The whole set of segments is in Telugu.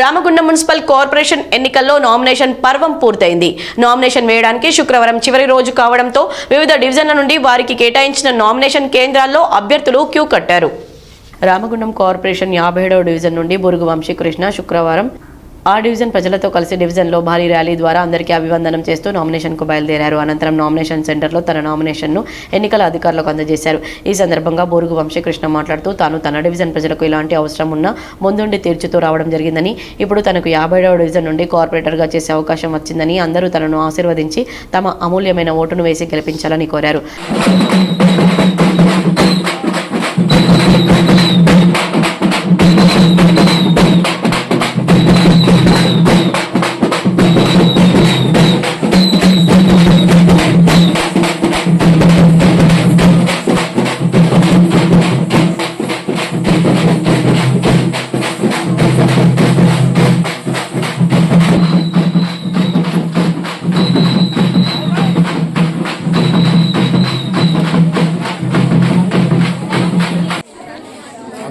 రామగుండం మున్సిపల్ కార్పొరేషన్ ఎన్నికల్లో నామినేషన్ పర్వం పూర్తయింది. నామినేషన్ వేయడానికి శుక్రవారం చివరి రోజు కావడంతో వివిధ డివిజన్ల నుండి వారికి కేటాయించిన నామినేషన్ కేంద్రాల్లో అభ్యర్థులు క్యూ కట్టారు. రామగుండం కార్పొరేషన్ యాభై ఏడవ డివిజన్ నుండి బురుగు వంశీకృష్ణ శుక్రవారం ఆ డివిజన్ ప్రజలతో కలిసి డివిజన్లో భారీ ర్యాలీ ద్వారా అందరికీ అభివందనం చేస్తూ నామినేషన్కు బయలుదేరారు. అనంతరం నామినేషన్ సెంటర్లో తన నామినేషన్ను ఎన్నికల అధికారులకు అందజేశారు. ఈ సందర్భంగా బోరుగు వంశీకృష్ణ మాట్లాడుతూ తాను తన డివిజన్ ప్రజలకు ఇలాంటి అవసరం ఉన్నా ముందుండి తీర్చుతూ రావడం జరిగిందని ఇప్పుడు తనకు యాభైడవ డివిజన్ నుండి కార్పొరేటర్గా చేసే అవకాశం వచ్చిందని అందరూ తనను ఆశీర్వదించి తమ అమూల్యమైన ఓటును వేసి గెలిపించాలని కోరారు.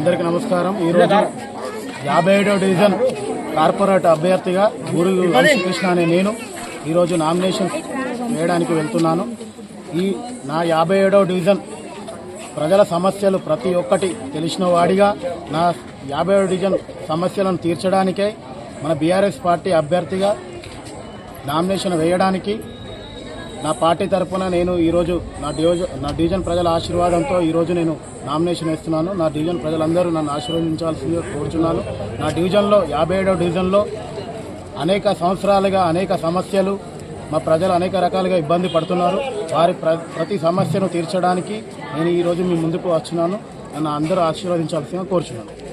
అందరికీ నమస్కారం. ఈరోజు యాభై ఏడో డివిజన్ కార్పొరేట్ అభ్యర్థిగా గురు కృష్ణ అనే నేను ఈరోజు నామినేషన్ వేయడానికి వెళ్తున్నాను. ఈ నా యాభై ఏడో డివిజన్ ప్రజల సమస్యలు ప్రతి ఒక్కటి తెలిసిన వాడిగా నా యాభై ఏడో డివిజన్ సమస్యలను తీర్చడానికే మన బీఆర్ఎస్ పార్టీ అభ్యర్థిగా నామినేషన్ వేయడానికి నా పార్టీ తరఫున నేను ఈరోజు నా డివిజన్ నా డివిజన్ ప్రజల ఆశీర్వాదంతో ఈరోజు నేను నామినేషన్ వేస్తున్నాను. నా డివిజన్ ప్రజలందరూ నన్ను ఆశీర్వదించాల్సిందిగా కోరుచున్నాను. నా డివిజన్లో యాభై ఏడవ డివిజన్లో అనేక సంవత్సరాలుగా అనేక సమస్యలు మా ప్రజలు అనేక రకాలుగా ఇబ్బంది పడుతున్నారు. వారి ప్ర ప్రతి సమస్యను తీర్చడానికి నేను ఈరోజు మీ ముందుకు వచ్చినాను నన్ను అందరూ ఆశీర్వదించాల్సిందిగా కోరుచున్నాను.